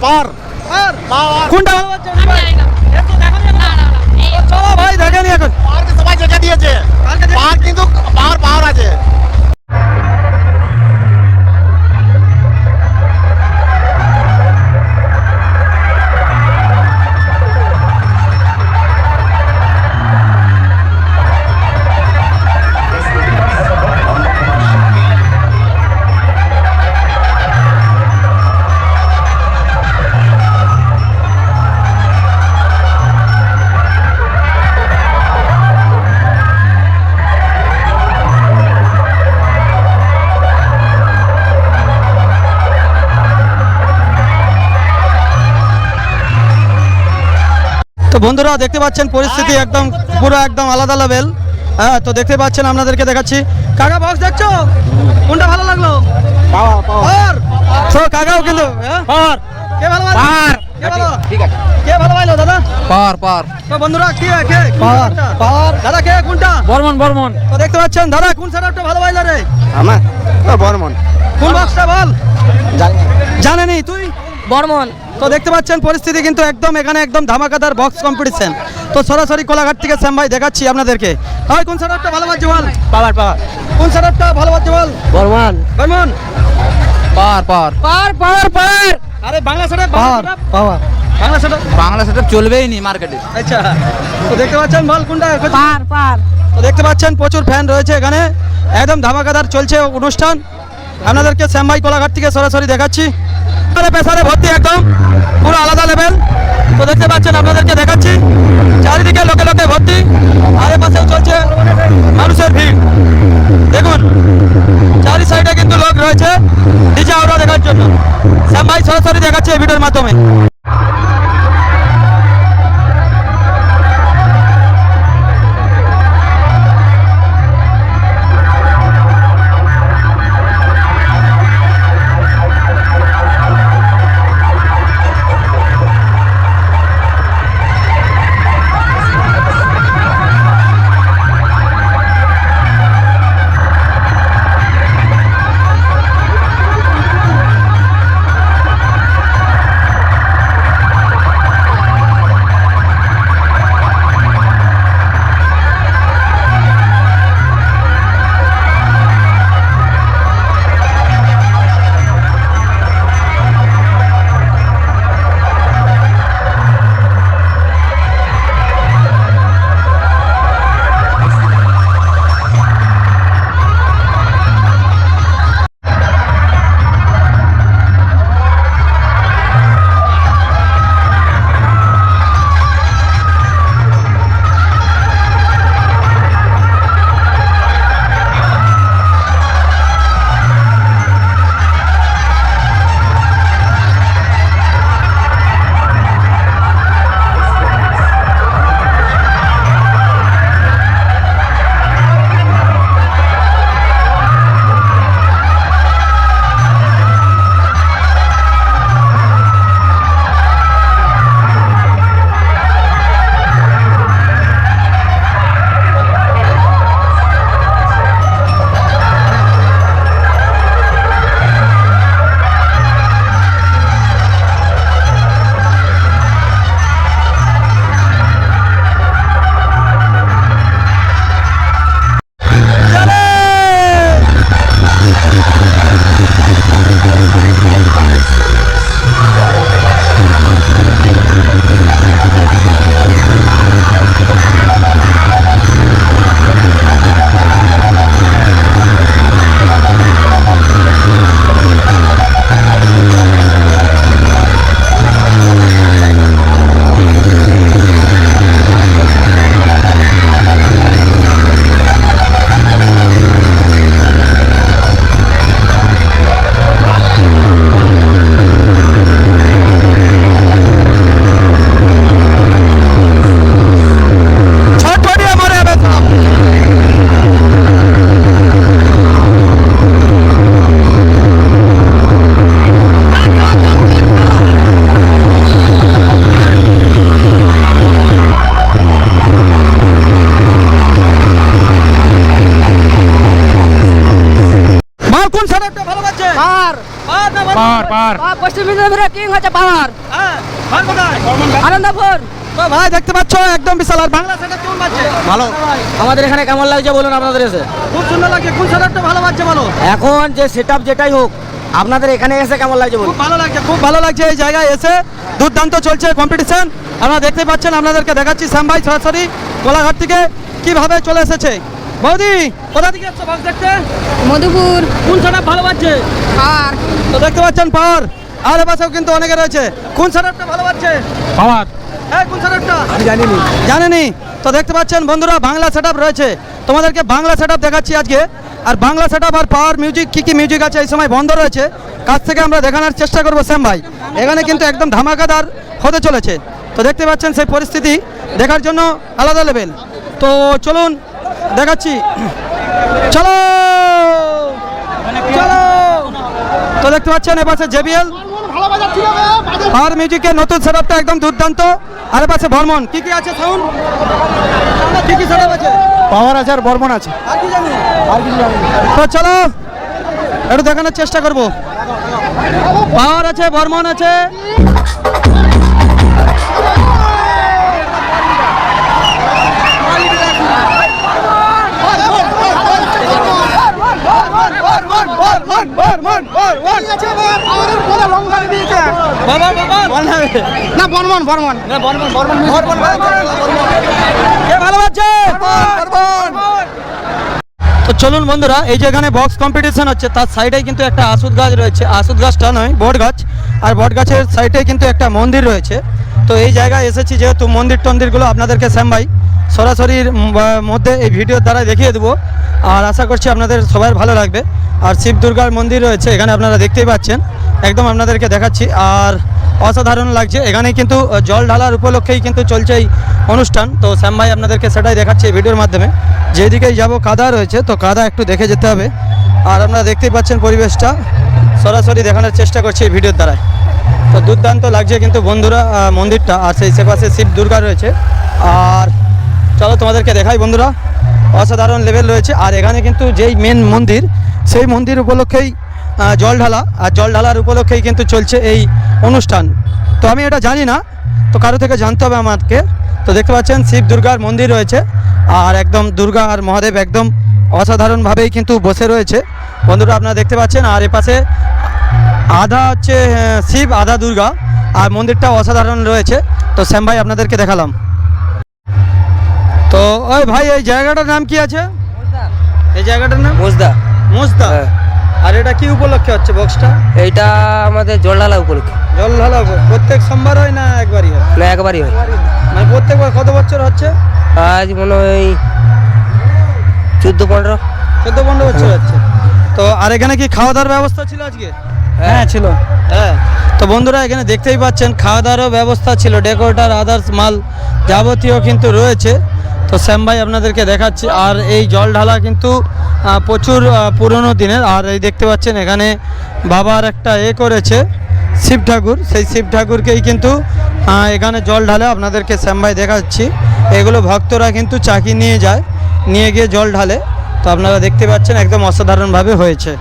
না। এই চলো ভাই দেখেনি এখন পাওয়ারকে সবাই জায়গা দিয়েছে পাওয়ার কিন্তু পাওয়ার তো বন্ধুরা দেখতে পাচ্ছেন পরিস্থিতি একদম পুরো একদম আলাদা লেভেল হ্যাঁ তো দেখতে পাচ্ছেন আপনাদেরকে দেখাচ্ছি। কাকা বক্স দেখছ? কোনটা ভালো লাগল? কাকাও কিন্তু হ্যাঁ? কে ভালো পার। কে ভালো? ঠিক আছে। কে ভালো লাগল দাদা? পার পার তো বন্ধুরা কে দাদা কে কোনটা? বর্মন বর্মন। তো দেখতে পাচ্ছেন দাদা কোন সেটআপটা ভালো পাইলো রে? আমার? বর্মন। কোন বক্সটা বল? জানি জানেনি তুই? বর্মন। তো দেখতে পাচ্ছেন পরিস্থিতি কিন্তু একদম এখানে একদম ধামাকাদার বক্স কম্পিটিশন তো সরাসরি কোলাঘাট থেকে শ্যাম ভাই দেখাচ্ছি আপনাদেরকে। ভাই কোন সেটআপটা ভালো বাজছে বল? পাওয়ার পাওয়ার। কোন সেটআপটা ভালো বাজছে বল? বর্মন। বর্মন। পার পার পার পার পার আরে Bangla setup power power. Bangla setup Bangla সেটা চলবেই নি মার্কেটে আচ্ছা। তো দেখতে পাচ্ছেন বল কোনটা? পার পার তো দেখতে পাচ্ছেন প্রচুর ফ্যান রয়েছে এখানে। একদম ধামাকাদার চলছে অনুষ্ঠান। আপনাদেরকে শ্যামভাই কোলাঘাট থেকে সরাসরি দেখাচ্ছি। পেশারে ভর্তি একদম। পুরো আলাদা লেভেল তো দেখতে পাচ্ছেন, আপনাদেরকে দেখাচ্ছি। চারিদিকে লোকে লোকে ভর্তি আরে পাশেও চলছে মানুষের ভিড়। দেখুন, চারি সাইডে কিন্তু লোক রয়েছে। ডিজে আওরা দেখার জন্য। শ্যামভাই সরাসরি দেখাচ্ছে ভিডিওর মাধ্যমে। পাওয়ার পশ্চিম মেদিনীপুরের কিং হচ্ছে পাওয়ার হ্যাঁ আনন্দপুর। তো ভাই দেখতে পাচ্ছ একদম বিশাল। আর বাংলা সেটআপ কেমন বাজছে। ভালো। আমাদের এখানে কেমন লাগছে বলুন আপনাদের এসে? খুব সুন্দর লাগছে। কোন সেটআপটা ভালো বাজছে বলো? এখন যে সেট যেটাই হোক আপনাদের এখানে এসে কেমন লাগছে বলুন? খুব ভালো লাগছে খুব ভালো লাগছে এই জায়গায় এসে। দুর্দান্ত চলছে কম্পিটিশন আপনারা দেখতে পাচ্ছেন আপনাদেরকে দেখাচ্ছি। শ্যাম ভাই সরাসরি কোলাঘাট থেকে কীভাবে চলে এসেছে? বৌদি কোথা থেকে এসছো বক্স দেখতে? মধুপুর। কোন সেটআপ ভালো বাজছে? পাওয়ার তো দেখতে পাচ্ছেন পাওয়ার আর পাশেও কিন্তু অনেকে রয়েছে। কোন সেটআপটা ভালো বাজছে? পাওয়ার হ্যাঁ কোন সেটআপটা আমি জানিনি। জানেনি। তো দেখতে পাচ্ছেন বন্ধুরা বাংলা সেটআপ রয়েছে। তোমাদেরকে বাংলা সেটআপ দেখাচ্ছি আজকে। আর বাংলা সেটআপ আর পাওয়ার মিউজিক কি কি মিউজিক আছে এই সময় বন্ধ রয়েছে। কাছ থেকে আমরা দেখানোর চেষ্টা করব শ্যাম ভাই। এখানে কিন্তু একদম ধামাকাদার হতে চলেছে। তো দেখতে পাচ্ছেন সেই পরিস্থিতি। দেখার জন্য আলাদা লেভেল তো চলুন দেখাচ্ছি। চলো! চলো! তো দেখতে পাচ্ছেন এপাশে জেবিএল। আর মিউজিকের নতুন সেটআপটা একদম দুর্দান্ত। আর পাশে ভরমন কি কি আছে সাউন্ড? কি কি সেটআপ আছে? পাওয়ার আছে আর বর্মন আছে। আর কি জানি? আর কিছু জানি তো চলো একটু দেখানোর চেষ্টা করব। পাওয়ার আছে বর্মন আছে। বর্মন বর্মন। কে ভালো বাজছে তো চলুন বন্ধুরা এই যে এখানে বক্স কম্পিটিশন হচ্ছে তার সাইডেই কিন্তু একটা আসুদ গাছ রয়েছে। আসুদ গাছটা নয় বট গাছ। আর বট গাছের সাইডে কিন্তু একটা মন্দির রয়েছে। তো এই জায়গায় এসেছি যেহেতু মন্দির টন্দিরগুলো আপনাদেরকে শ্যাম ভাই। সরাসরির মধ্যে এই ভিডিওর দ্বারা দেখিয়ে দেবো। আর আশা করছি আপনাদের সবার ভালো লাগবে। আর শিব দুর্গার মন্দির রয়েছে এখানে আপনারা দেখতেই পাচ্ছেন। একদম আপনাদেরকে দেখাচ্ছি। আর অসাধারণ লাগছে। এখানে কিন্তু জল ঢালার উপলক্ষেই কিন্তু চলছে এই অনুষ্ঠান। তো শ্যাম ভাই আপনাদেরকে সেটাই দেখাচ্ছে এই ভিডিওর মাধ্যমে। যেদিকেই যাব, কাদা রয়েছে, তো কাদা একটু দেখে যেতে হবে। আর আপনারা দেখতেই পাচ্ছেন পরিবেশটা। সরাসরি দেখানোর চেষ্টা করছি এই ভিডিওর দ্বারাই তো দুর্দান্ত লাগছে কিন্তু বন্ধুরা মন্দিরটা। আর সেই সেপাশে শিব দুর্গা রয়েছে। আর চলো তোমাদেরকে দেখাই বন্ধুরা। অসাধারণ লেভেল রয়েছে। আর এখানে কিন্তু যেই মেন মন্দির, সেই মন্দির উপলক্ষেই জল ঢালা আর জল ঢালার উপলক্ষেই কিন্তু চলছে এই অনুষ্ঠান। তো আমি এটা জানি না তো কারও থেকে জানতে হবে আমাকে। তো দেখতে পাচ্ছেন শিব দুর্গার মন্দির রয়েছে আর একদম দুর্গা আর মহাদেব একদম অসাধারণভাবেই কিন্তু বসে রয়েছে। বন্ধুরা আপনারা দেখতে পাচ্ছেন আর এপাশে আধা হচ্ছে শিব আধা দুর্গা আর মন্দিরটা অসাধারণ রয়েছে। তো শ্যাম ভাই আপনাদেরকে দেখালাম। তো ওই ভাই এই জায়গাটার নাম কি আছে? এই জায়গাটার নাম? মোজদা মোস্তা হ্যাঁ। আর এটা কি উপলক্ষে হচ্ছে বক্সটা? এইটা আমাদের জলডালা উপলক্ষে। জল ঢালা প্রত্যেক সোমবার হয় না একবারই হয়? না একবারই হয়। মানে প্রত্যেকবার কত বছর হচ্ছে? আজ মনে হয় চোদ্দ পনেরো। চোদ্দ পনেরো বছর হচ্ছে। তো আর এখানে কি খাওয়া দাওয়ার ব্যবস্থা ছিল আজকে? হ্যাঁ। ছিল। হ্যাঁ। তো বন্ধুরা এখানে দেখতেই পাচ্ছেন খাওয়া দাওয়ারও ব্যবস্থা ছিল ডেকোরেটার আদার্স মাল যাবতীয় কিন্তু রয়েছে। তো শ্যাম ভাই আপনাদেরকে দেখাচ্ছি। আর এই জল ঢালা কিন্তু প্রচুর পুরনো দিনের। আর এই দেখতে পাচ্ছেন এখানে বাবার একটা এ করেছে, শিব ঠাকুর। সেই শিব ঠাকুরকেই কিন্তু এখানে জল ঢালে আপনাদেরকে শ্যাম ভাই দেখাচ্ছি। এগুলো ভক্তরা কিন্তু চাকি নিয়ে যায়, নিয়ে গিয়ে জল ঢালে। তো আপনারা দেখতে পাচ্ছেন একদম অসাধারণভাবে হয়েছে।